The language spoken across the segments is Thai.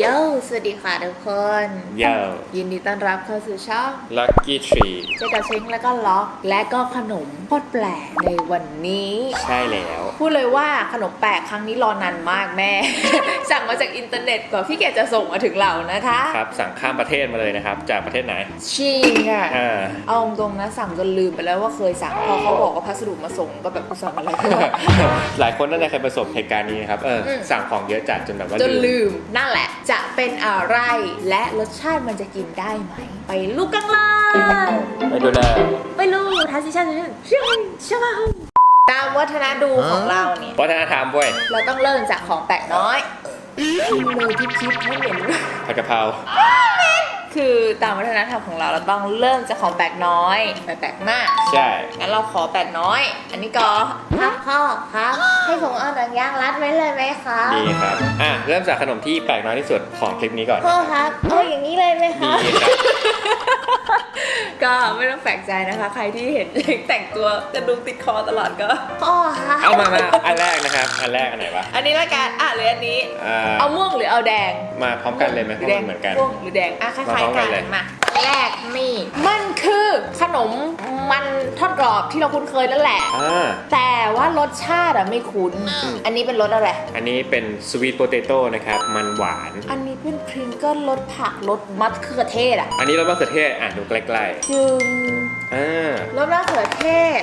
โย่สวัสดีค่ะทุกคนเยายินดีต้อนรับเข้าสู่ช่องลักกี้ทรีเจ๊กระเช้งแล้วก็ล็อก และก็ขนมโคตรแปลกในวันนี้ ใช่แล้ว พูดเลยว่าขนมแปลกครั้งนี้รอนานมากแม่ สั่งมาจากอินเทอร์เน็ตกว่าพี่แกจะส่งมาถึงเรานะคะ ครับ สั่งข้ามประเทศมาเลยนะครับ จากประเทศไหนชิงอะอ่าเอาตรงๆนะสั่งจนลืมไปแล้วว่าเคยสั่งพอเขาบอกว่าพัสดุมาส่งก็แบบกูสั่งอะไรก็ว่าหลายคนน่าจะเคยประสบเหตุการณ์นี้นะครับเอออมสั่งของเยอะจัดจนแบบว่าจนลืมลืมนั่นแหละจะเป็นอะไร และรสชาติมันจะกินได้ไหม ไปลูกกันเลยไปดูเลยไปลูกทาซิชันเชื่อเชื่อมาตามวัฒนดูของเราเนี่ยวัฒนธรรมเว้ยเราต้องเริ่มจากของแปลกน้อยมือที่คิดให้เหม็นผัดกะเพรา คือตามวัฒนธรรมของเราเราต้องเริ่มจากของแปลกน้อยแปลกมาก ใช่ งั้นเราขอแปลกน้อย อันนี้ก็ครับพ่อครับให้ผมเอาหนังยางรัดไว้เลยไหมครับดีครับ อะ เริ่มจากขนมที่แปลกน้อยที่สุดของคลิปนี้ก่อน พ่อครับเอาอย่างนี้เลยไหมคดีรับ ครับ ก็ไม่ต้องแปลกใจนะคะ ใครที่เห็นเล็กแต่งตัวกระดุมติดคอตลอดก็พ่อครับเอามามาอันแรกนะครับ อันแรกอันไหนวะอันนี้ละกันอะหรืออันนี้ อ่าเอาม่วงหรือเอาแดงมาพร้อมกันเลยไหมเพราะแดมันงเหมือนกัน ม่วงหรือแดงอะคล้ายมาพร้อมๆกักันนเลยมาแรกนี่ มันคือขนมมันทอดกรอบที่เราคุ้นเคยนั่นแหละ อ่า แต่ว่ารสชาติอะไม่คุ้น อันนี้เป็นรสอะไร อันนี้เป็นสวีทโปเตโต้นะครับ มันหวาน อันนี้เป็นพริงเกิลรสผักรสมะเขือเทศอะอันนี้เรามะเขือเทศอะดูใกล้จึงๆอ่ารสมะเขือเทศ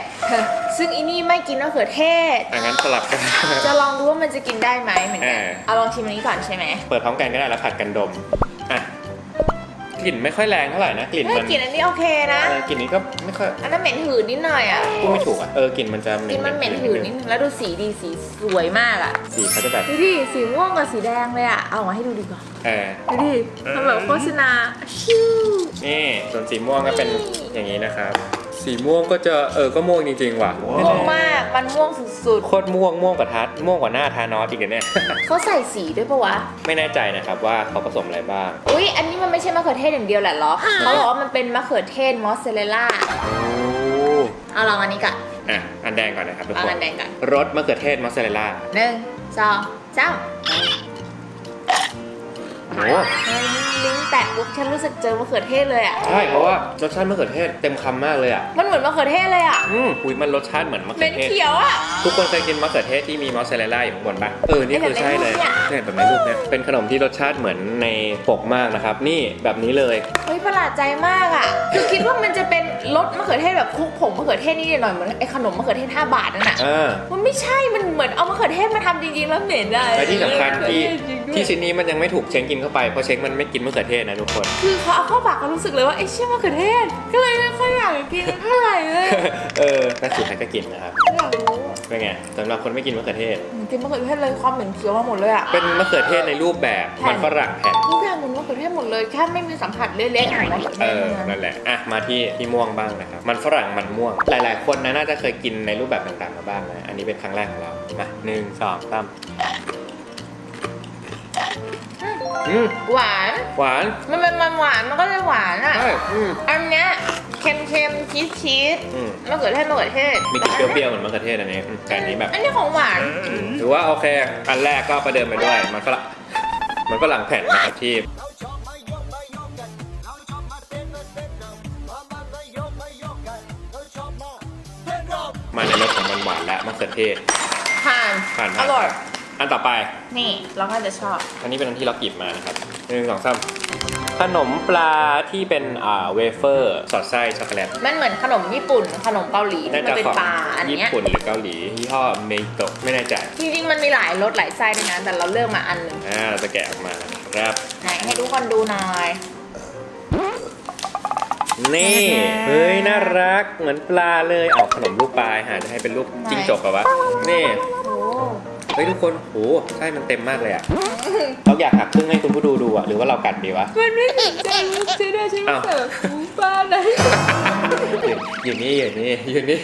ซึ่งอีนี่ไม่กินมะเขือเทศ อะงั้นสลับกัน จะลองดูว่ามันจะกินได้ไหมเหมือนกันเออเอาลองชิมอันนี้ก่อนใช่ไหม เปิดพร้อมกันก็ได้แล้วผัดกันดมอะก ลิ่นไม่ค่อยแรงเท่าไหร่นะกลิ่นเฮ้ยมันกลิ่นอันนี้โอเคนะ เออกลิ่นนี้ก็ไม่ค่อยอันนั้นเหม็นหืนนิดหน่อยอะพูดไม่ถูกอะเออกลิ่นมันจะเหม็กลิ่นมันเหม็นหืนนิดนึงแล้วดูสีดีสีสวยมากอะสีเขาจะแบบดูดิสีม่วงกับสีแดงเลยอะเอามาให้ดูดีกว่าเออดูดิมันแบบโฆษณาชิวนี่ส่วนสีม่วงก็เป็นอย่างนี้นะครับ สีม่วงก็จะเออก็ม่วงจริงๆว่ะ ม่วงมาก มันม่วงสุดโคตรม่วงม่วงกว่าทัดม่วงกว่าหน้าทานอสอีกอะเนี่ย ๆ เขาใส่สีด้วยปะวะ ไม่แน่ใจนะครับว่าเขาผสมอะไรบ้าง อุ๊ย อันนี้มันไม่ใช่มะเขือเทศอย่างเดียวแหละเหรอเขาบอกว่ามันเป็นมะเขือเทศมอสซาเรลล่าโอ้เอาลองอันนี้ก่อน อะ อันแดงก่อนนะครับทุกลองคนอันแดงก่อน รสมะเขือเทศมอสซาเรลล่าหนึ่งสองสามโอ้เฮ้ย ลิ้นแตะปุ๊บฉันรู้สึกเจอมะเขือเทศเลยอะ ใช่เพราะว่ารสชาติมะเขือเทศเต็มคำมากเลยอะ มันเหมือนมะเขือเทศเลยอะอืมอุ้ยมันรสชาติเหมือนมะเขืเป็อนเทศ เขียวอะ ทุกคนเคยกินมะเขือเทศที่มีมอสซาเรลล่าอยู่ข้างบนปะเออ นี่คือใช่เลยเนี่ย เนี่ยแบบในรูปเนี่ย เป็นขนมที่รสชาติเหมือนในปกมากนะครับ นี่แบบนี้เลย เฮ้ยประหลาดใจมากอะ คือคิดว่ามันจะเป็นรสมะเขือเทศแบบคลุกผงมะเขือเทศนี่หน่อยเหมือนไอ้ขนมมะเขือเทศ 5 บาทนั่นน่ะ อ่า มันไม่ใช่ มันเหมือนเอามะเขือเทศมาทำจริงๆแล้วเหม็นอะและที่สำคัญที่ มะเขือเทศจริงด้วยที่ชิ้นนี้มันยังไม่ถูกเช้งกินเข้าไปเพราะเช้งมันไม่กินมะเขือเทศนะทุกคน คือเขาเอาเข้าปากก็รู้สึกเลยว่าไอ้เชี่ยมะเขือเทศ ก็เลยไม่ค่อยอยากกินเท่าไหร่เลยเออแต่สุดท้ายก็กินนะครับอยากรู้เป็นไงสำหรับคนไม่กินมะเขือเทศ เหมือนกินมะเขือเทศเลยความเหม็นเขียวมาหมดเลยอะเป็นมะเขือเทศในรูปแบบแผ่น มันฝรั่งแผ่นทุกอย่างเหมือนมะเขือเทศหมดเลยแค่ไม่มีสัมผัสเละๆของมะเขือเทเอศอเท่านั่นั้นนแหละอะมาที่ที่ม่วงบ้างนะครับมันฝรั่งมันม่วง หลาย ๆ คนนะน่าจะเคยกินในรูปแบบต่างๆมาบ้างนะอันนี้เป็นครั้งแรกของเรามาหนึ่งสองสาม อืมหวาน หวาน มันเป็นมันหวานมันก็เลยหวานอะใช่อืม อันเนี้ยเค็มๆชีสชีสอืม มะเขือเทศมะเขือเทศมีกลิ่นเปรี้ยวๆเหมือนมะเขือเทศอันนี้อืมแต่อันนี้แบบอันนี้ของหวาน ถือว่าโอเค อันแรกก็ประเดิมไปด้วย มันฝรั่งมันฝรั่งแผ่นนะครับที่ มาในรสของมันหวานและมะเขือเทศ ผ่าน ผ่านอผ่านร่อย อันต่อไป นี่เราก็จะชอบ อันนี้เป็นอันที่เรากิบมานะครับหนึ่งสองสามขนมปลาที่เป็นอ่าเวเฟอร์ สอดไส้ช็อกโกแลตมันเหมือนขนมญี่ปุ่น ขนมเกาหลีน่าที่มัจะนเป็นของปลาอันญี่เนี้ยปุ่นหรือเกาหลียี่ห้อเมโตะไม่แน่ใจจริงๆมันมีหลายรสหลายไส้ด้วยนะแต่เราเลือกมาอันหนึ่งอ่าเราจะแกะออกมานะครับ ไหนให้ทุกคนดูหน่อย นี่อ่าเฮ้ย น่ารักเหมือนปลาเลยออกขนมลูกปลาหาจะให้เป็นลูกจิ้งจกกับวะ นี่โอ้เฮ้ยทุกคนโหไส้มันเต็มมากเลยอะเราอยากหักครึ่งให้คุณผู้ดูดูอะหรือว่าเรากัดดีวะ มันไม่เหมือนใจใช่ด้วยใช่ไหมอ้าวแบบฟูป้าไหนอยู่นี่อยู่นี่อยู่นี่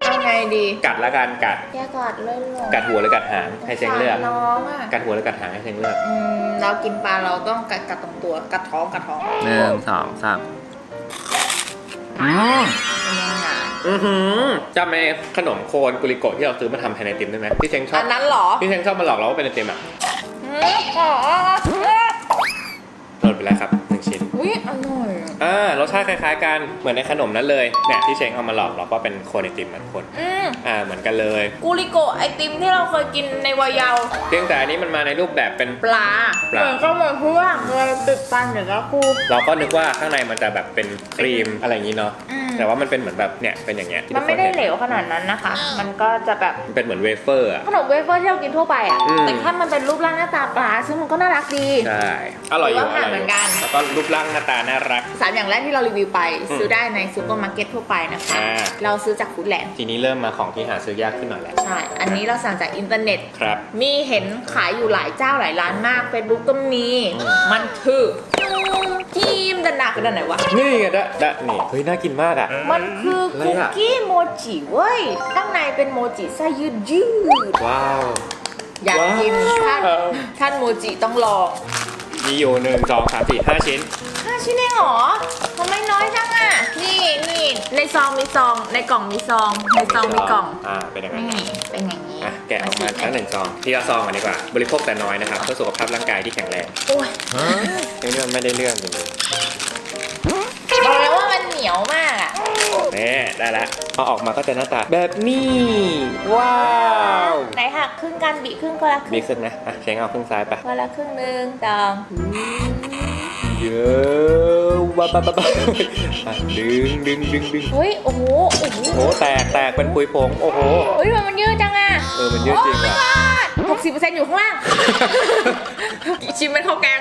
เอาไงดีกัดละกันกัดแกกอดเลยเหรอกัดหัวหรือกัดหางให้เซ็งเลือกน้องอะกัดหัวหรือกัดหางให้เซ็งเลือกอืมเรากินปลาเราต้องกัดกัดตรงตัวกัดท้องกัดท้องหนึ่งสองสาม เป็นยังไงอือหือจำไอ้ขนมโคนกุลิโกะที่เราซื้อมาทำแทนไอติมได้ไหมที่เชงชอบอันนั้นเหรอที่เชงชอบมาหลอกเราว่าเป็นไอติมอะ อืมอ๋อโหลดไปแล้วครับหนึ่งชิ้น อุ้ยอร่อยอะอ่ารสชาติคล้ายๆกันเหมือนในขนมนั้นเลยเนี่ยที่เชงเอามาหลอกเราก็เป็นโคนไอติมเหมือนคน อืมอ่าเหมือนกันเลย กูริโกะไอติมที่เราเคยกินในวัยเยาว์เพียงแต่อันนี้มันมาในรูปแบบเป็น ปลาปลา เหมือนก็เหมือนเพื่อนเลยติดฟันเดี๋ยวแล้วกู เราก็นึกว่าข้างในมันจะแบบเป็นครีมอะไรอย่างนี้เนาะอืม แต่ว่ามันเป็นเหมือนแบบเนี่ยเป็นอย่างเงี้ยที่มันไม่ได้ทุกคเหลห็วขนาดนั้นนะคะ มันก็จะแบบ มันเป็นเหมือนเวเฟอร์อะ ขนมเวเฟอร์ที่เรากินทั่วไปอะ อืม แต่แค่มันเป็นรูปร่างหน้าตาปลา ซึ่งมันก็น่ารักดี ใช่อร่อยอยู่ถือว่าผ่านร่ยเหมือนกัน แล้วก็รูปร่างหน้าตาน่ารัก สามอย่างแรกที่เรารีวิวไปอืมซื้อได้ในซูเปอร์มาร์เก็ตทั่วไปนะคะ อ่า เราซื้อจากฟู้ดแลนด์ทีนี้เริ่มมาของที่หาซื้อยากขึ้นหน่อยแหละใช่ อันนี้เราสั่งจากอินเทอร์เน็ต ครับ มีเห็นขายอยู่หลายเจ้าหลายร้านมากเฟซบุ๊กก็มี อืม มันคือทีมดันหนักกันไหนวะ นี่ไงดะดะนี่เฮ้ยน่ากินมากอะ มันคืออะไรคุกอะ กี้โมจิเว้ย ข้างในเป็นโมจิไส้ยืดยืดว้าว อยากกินว้าท่านวท่านโมจิต้องลอง มีอยู่หนึ่งสองสามสี่ห้าชิ้น ห้าชิ้นเองเหรอทำไมน้อยจังอะ นี่นี่ในซองมีซอง ในกล่องมีซอง ในซองมีกล่องอ่าเป็นยังไงนี่เป็นอย่างนี้อะแกะออกมาทั้งหนึ่งซองที่ละซองกันดีกว่า บริโภคแต่น้อยนะครับเพื่อสุขภาพร่างกายที่แข็งแรงโอ้ยนี่มันไม่ได้เรื่องจริงบอกเลยว่ามันเหนียวมาก อะๆนี่ได้ละเอาออกมาก็จะหน้าตาแบบนี้ ว้าวไหนหักครึ่งกันบีครึ่งคนละครึ่มีงครึ่งนะอะเชงเอาครึ่งซ้ายไปคนละครึ่งหนึ่งสองเยอะว้าวบ้าบ้าบ้าอะดึงดึงดึงดึงเฮ้ยโอ้โหโอ้โหโอ้แตกแตกเป็นปุยผง โอ้โห เฮ้ยมันมันยืดจังอะเออมันเยอะจริงว่ะ หกสิบเปอร์เซ็นต์อยู่ข้างล่าง ชิมเป็นข้าวแกง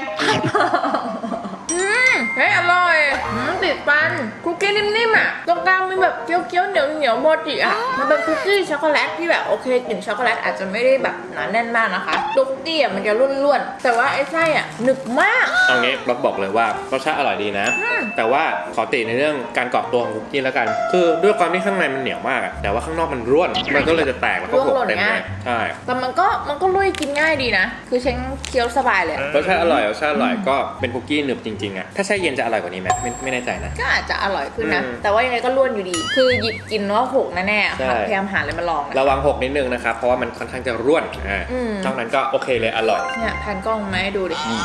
ติดฟันคุกกี้นิ่มๆอะตรงกลางมีแบบเคี้ยวๆเหนียวเหนียวๆโมจิอะมันเป็นคุกกี้ช็อกโกแลตที่แบบโอเคกลิ่นช็อกโกแลตอาจจะไม่ได้แบบหนาแน่นมากนะคะตัวคุกกี้อะมันจะร่วนๆแต่ว่าไอ้ไส้อะหนึบมากเอางี้เราบอกเลยว่ารสชาติอร่อยดีนะ อืม แต่ว่าขอติในเรื่องการกรอบตัวของคุกกี้แล้วกัน คือด้วยความที่ข้างในมันเหนียวมากอะแต่ว่าข้างนอกมันร่วน มันก็เลยจะแตกแล้วก็หกเต็มเลยใช่แต่มันก็มันก็ลุยกินง่ายดีนะ คือเช้งเคี้ยวสบายเลยอะรสชาติอร่อยรสชาติอร่อยก็เป็นคุกกี้หนึบจริงๆอะถ้าแช่เย็นจะอร่อยกว่านี้ไหมไม่ไม่แน่ใจนะก็อาจจะอร่อยขึ้นนะอืมแต่ว่ายังไงก็ล้วนอยู่ดี คือหยิบกินว่าหกแน่ๆอะใช่พยายามหาอะไรมาลองอะระวังหกนิดนึงนะครับเพราะว่ามันค่อนข้างจะร่วนอ่าอืมนอกนั้นก็โอเคเลยอร่อยเนี่ยแผ่นกล้องมาให้ดูดินี่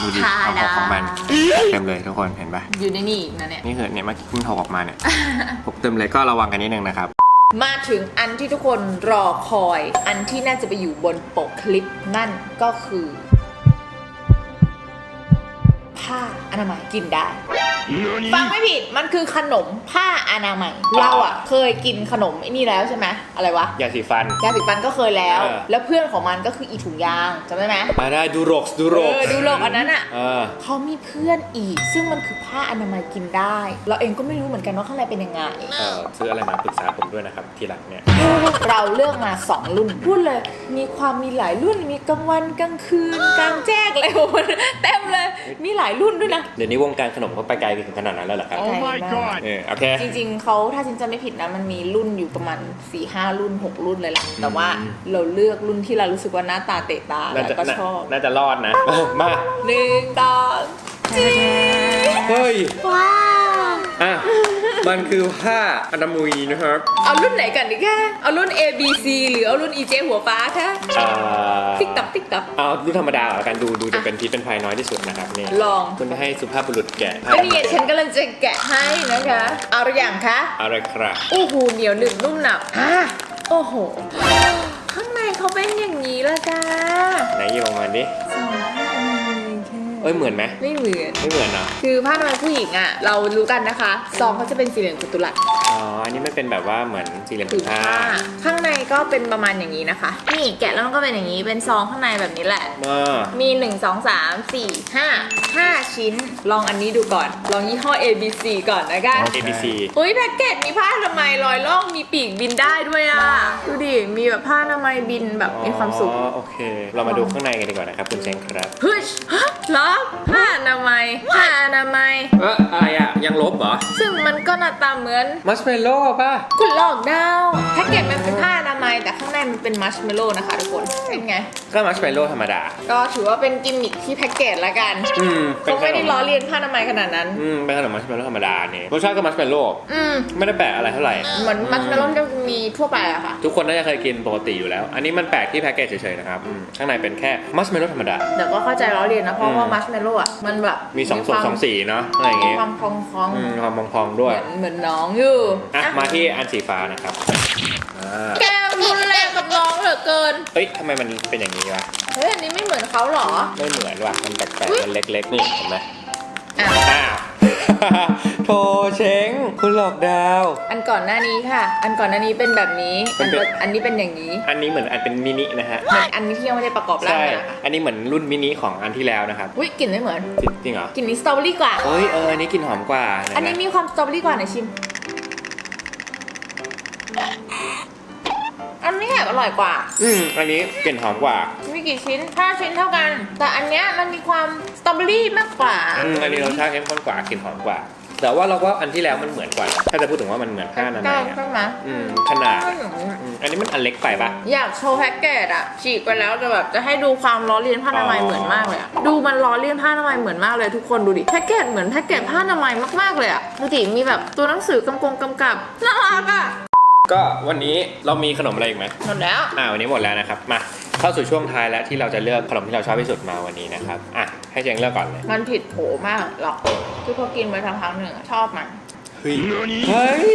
ดูดิทาความหดากของมันเต็มเลยทุกคนเห็นปะอยู่ในนี่อีกนะเนี่ย นี่คือเนี่ยเมื่อกี้เพิ่งถกออกมาเนี่ยหกเต็มเลยก็ระวังกันนิดนึงนะครับ มาถึงอันที่ทุกคนรอคอย อันที่น่าจะไปอยู่บนปกคลิปนั่นก็คือ ผ้าอนามัยกินได้ ฟังไม่ผิดมันคือขนมผ้าอนามัยเราอะเคยกินขนมไอ้นี่แล้วใช่ไหมอะไรวะยาสีฟัน ยาสีฟันก็เคยแล้ว เออ แล้วเพื่อนของมันก็คืออีถุงยางจำได้ไหมมาได้ดูโรกดูโรเอกอดูโลกอันนั้นอะ เออ เขามีเพื่อนอีก ซึ่งมันคือผ้าอนามัยกินได้ เราเองก็ไม่รู้เหมือนกันว่าข้างในเป็นยังไง เออซื้ออะไรมาปรึกษาผมด้วยนะครับ ทีหลังเนี่ย เราเลือกมา 2 รุ่น พูดเลย มีความมีหลายรุ่น มีกลางวันกลางคืน กลางแจ้งเลยโอ้โหเต็มเลย มีหลายรุ่นด้วยนะ เดี๋ยวนี้วงการขนมเขาไปไกลถึงขนาดนั้นแล้วเหรอครับใช่มากเออโอเค จริงๆเขาถ้าฉันจะไม่ผิดนะมันมีรุ่นอยู่ประมาณ4ี่ห้ารุ่น 6 รุ่นเลยแหละแต่ว่าอืมเราเลือกรุ่นที่เรารู้สึกว่าหน้าตาเตะตาน่าแล้วจะก็น่าชอบน่าจะรอดนะ มาหนึ่งสองจี เฮ้ยว้าว อะ มันคือผ้าอนามัยนะครับ เอารุ่นไหนกันดีคะเอารุ่น A B C หรือเอารุ่น E J หัวฟ้าคะอ่าติ๊กตับติ๊กตับ เอารุ่นธรรมดาเหรอกันดูดูจะเป็นพิษเป็นภัยน้อยที่สุดนะครับนี่ลอง คุณให้สุภาพบุรุษแกะก็นี่ไงฉันกำลังจะแกะให้นะคะ เอาหรือยังคะอะไรครับโอ้โหเหนียวหนึบนุ่มหนับอะโอ้โห ข้างในเขาเป็นอย่างนี้ละจ้าไหนหยิบออกมาดิ เอ้ยเหมือนไหมไม่เหมือน ไม่เหมือนเนาะคือผ้าอนามัยผู้หญิงอะ เรารู้กันนะคะซองเขาจะเป็นสีเหลืองกุตุลัดอ๋ออันนี้มันเป็นแบบว่าเหมือนสี่เหลี่ยมผืผืนนผ้า ผ้าข้างในก็เป็นประมาณอย่างนี้นะคะ นี่แกะแล้วมันก็เป็นอย่างนี้เป็นซองข้างในแบบนี้แหละเออมี 1 2 3 4 5 5 ชิ้น ลองอันนี้ดูก่อน ลองยี่ห้อ ABC ก่อนนะคะ ABC อุ้ยแพ็กเกจมีผ้าอนามัยลอยล่องมีปีกบินได้ด้วยอะ ดูดิ มีแบบผ้าอนามัยบินแบบมีความสุขอ๋อโอเค เรามาดูข้างในกันดีกว่านะครับคุณเชงครับเฮ้ยฮะเหรอบผ้าอนามัยผ้าอนามัย เอออะไรอะยังลบเหรอ ซึ่งมันก็หน้าตาเหมือนมัชเมลโล่ป่ะคุณหลอกดาวแพ็กเกจมันเป็นผ้าอนามัยแต่ข้างในมันเป็นมัชเมลโล่นะคะทุกคนเป็นไง ก็มัชเมลโล่ธรรมดา ก็ถือว่าเป็นกิมมิคที่แพ็กเกจละกันอืมเป็เขานขไม่นได้มล้อเลียนผ้าอนามัยขนาดนั้น อืมเป็นขนมมัชเมลโล่ธรรมดาเนี่ยรสชาติก็มัชเมลโล่อืมไม่ได้แปลกอะไรเท่าไหร่ เหมือนมัชเมลโล่ที่มีทั่วไปอะค่ะ ทุกคนน่าจะเคยกินปกติอยู่แล้ว อันนี้มันแปลกที่แพ็กเกจเฉยๆนะครับอืมข้างในเป็นแค่มัชเมลโล่ธรรมดาเดี๋ยวก็เข้าใจล้อเลียนนะเพราะว่าอืมมัชเมลโล่อะมันแบบมีสองส่วนความสองสีเนาะอะไรอย่างมีเงี้ยความพองพองๆอืมความพองๆด้วย เหมือนเหมือนน้องอยู่อะอะ มาที่อันสีฟ้านะครับอ่าแก้มรุนแรงกับน้องเหลือเกิน เฮ้ยทำไมมันเป็นอย่างนี้วะ เฮ้ยอันนี้ไม่เหมือนเขาเหรอ ไม่เหมือนว่ะ มันแปลกอุ๊ยๆมันเล็กๆ นี่เห็นไหมอะ อ้าว โทเช้งคุณหลอกดาว อันก่อนหน้านี้ค่ะ อันก่อนหน้านี้เป็นแบบนี้มัอันนเป็น อันนี้เป็นอย่างนี้อันนี้เหมือนอันเป็นมินินะฮะ เหมือนอันนี้ที่ยังไม่ได้ประกอบร่างใช่ เลยนะคะอันนี้เหมือนรุ่นมินิของอันที่แล้วนะครับ อุ้ยกลิ่นไม่เหมือนจริงจริงเหรอกลิ่นนี้สตรอเบอรี่กว่า เฮ้ยเอออันนี้กลินหอมกว่าะอันนี้มีความสตรอเบอรี่กว่าไหนชิม อันนี้แอบอร่อยกว่า อืมอันนี้กลิ่นหอมกว่ามีกี่ชิ้นห้าชิ้นเท่ากัน แต่อันเนี้ยมันมีความสตรอเบอรี่มากกว่า อืมอันนี้รสชาติเข้มข้นกว่ากลิ่นหอมกว่า แต่ว่าเราว่าอันที่แล้วมันเหมือนกว่านะถ้าจะพูดถึงว่ามันเหมือนผ้าอนามัใช่ยอะใช่ไหมอืมขนาดอืมอืมอันนี้มันอันเล็กไปปะ อยากโชว์แพ็กเกจอะฉีกไปแล้วจะแบบจะให้ดูความล้อเลียนผ้าอนามัยอ๋อเหมือนมากเลยอะดูมันล้อเลียนผ้าอนามัยเหมือนมากเลยทุกคนดูดิแพ็กเกจเหมือนแพ็กเกจผ้าอนามัยมากๆเลยอะดูดิมีแบบตัวหนังสือกำกงกำกับน่ารักอะก็วันนี้เรามีขนมอะไรอีกไหม หมดแล้ว อ่าวันนี้หมดแล้วนะครับ มาเข้าสู่ช่วงท้ายแล้วที่เราจะเลือกขนมที่เราชอบที่สุดมาวันนี้นะครับ อะ ให้เจงเลือกก่อนเลย มันผิดโผมากหรอกคือพอกินไปทางครั้งหนึ่งอะชอบมัน ฮ้ยเฮ้ย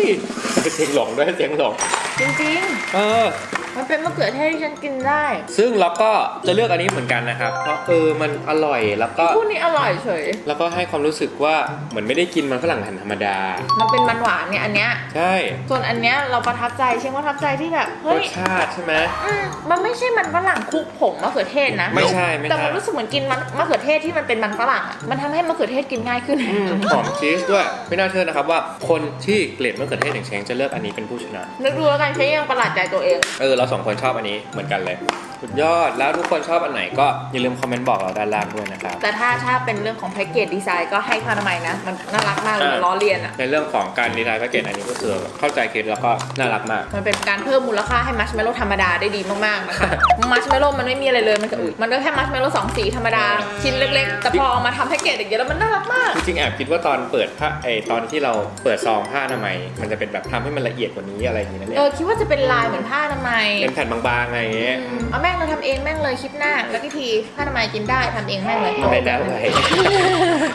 เสียงหลงด้วยเสียงหลงจริงเออ ๆ มันเป็นมะเขือเทศที่ฉันกินได้ ซึ่งเราก็จะเลือกอันนี้เหมือนกันนะครับ เพราะเออมันอร่อยแล้วก็พูดนี้อร่อยเฉย แล้วก็ให้ความรู้สึกว่าเหมือนไม่ได้กินมันฝรั่งหั่นธรรมดา มันเป็นมันหวานเนี่ยอันเนี้ย ใช่ส่วนอันเนี้ยเราประทับใจเช่นประทับใจที่แบบ รเฮ้ยสชาติใช่ไหม อืมมันไม่ใช่มันฝรั่งคลุกผงมะเขือเทศนะไม่ใช่ไม่แต่ใช่มันรู้สึกเหมือนกินมันมะเขือเทศที่มันเป็นมันฝรั่งอะมันทำให้มะเขือเทศกินง่ายขึ้น อืมหอมชีสด้วย ไม่น่าเชื่อนะครับว่าคนที่เกลียดมะเขือเทศอย่างเชงจะเลือกอันนี้เป็นผู้ชนะ นึกดูแล้วกันใช้ยังประหลาดใจตัวเอง เออเราสองคนชอบอันนี้เหมือนกันเลย สุดยอดแล้วทุกคนชอบอันไหนก็อย่าลืมคอมเมนต์บอกเราด้านล่างด้วยนะครับ แต่ถ้าถ้าเป็นเรื่องของแพ็กเกจดีไซน์ก็ให้ผ้าอนามัยนะ มันน่ารักมากเลยอ่ามันล้อเลียนอะ ในเรื่องของการดีไซน์แพ็กเกจอันนี้ก็คือเข้าใจคิดแล้วก็น่ารักมาก มันเป็นการเพิ่มมูลค่าให้มัชเมลโล่ธรรมดาได้ดีมากๆนะคะ มัชเมลโล่มันไม่มีอะไรเลย มันก็อุ้ยมันก็แค่มัชเมลโล่สองสีธรรมดา ชิ้นเล็กๆ แต่พอเอามาทำแพ็กเกจอย่างเงี้ยแล้วมันน่ารักมาก จริงๆแอบคิดว่าตอนเปิดผ้าไอตอนที่เราเปิดซองผ้าอนามัยมันจะเป็นแบบทำให้มันละเอียดกว่านี้อะไรอย่างนี้นะเนี่เอยอคิดว่าจะเป็นลายเหมือนผ้าอนามัยเป็นแผ่นบางๆอะไรอย่างเงี้ย อืมเอาแม่งเราทำเองแม่งเลยคลิปหน้า แล้วพี่พีผ้าอนามัยกินได้ทำเองแม่งเลยไม่ได้เลย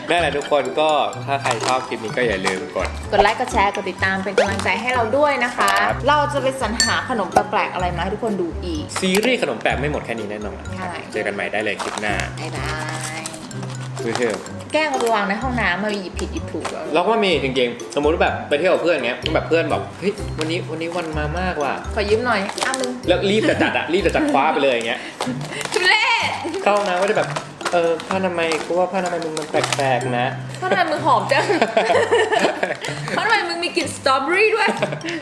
นั่นแหละทุกคนก็ถ้าใครชอบคลิปนี้ก็อย่าลืมกด กดไลค์กดแชร์กดติดตามเป็นกำลังใจให้เราด้วยนะคะ ครับ เราจะไปสรรหาขนมแปลกๆอะไรมาให้ทุกคนดูอีก ซีรีส์ขนมแปลกไม่หมดแค่นี้แน่นอนใช่ เจอกันใหม่ได้เลยคลิปหน้า บ๊ายบาย คือเถอะแกล้งเอาไปวางในห้องน้ำมาหยิบผิดหยิบถูกแล้วเราก็มีจริงๆ สมมุติว่าแบบไปเที่ยวกับเพื่อนเงี้ยแบบเพื่อนบอกเฮ้ยวันนี้วันนี้วันมามากว่ะขอยืมหน่อยอ้ามึงแล้วรีบจะจัดอะรีบจะจัดคว้าไปเลยอย่างเงี้ยทุเล่เข้าห้องน้ำก็จะแบบเออผ้าอนามัยกูว่าผ้าอนามัยมึงมันแปลกๆนะ เพราะทำไมมึงหอมจัง เพราะทำไมมึงมีกลิ่นสตรอเบอรี่ด้วย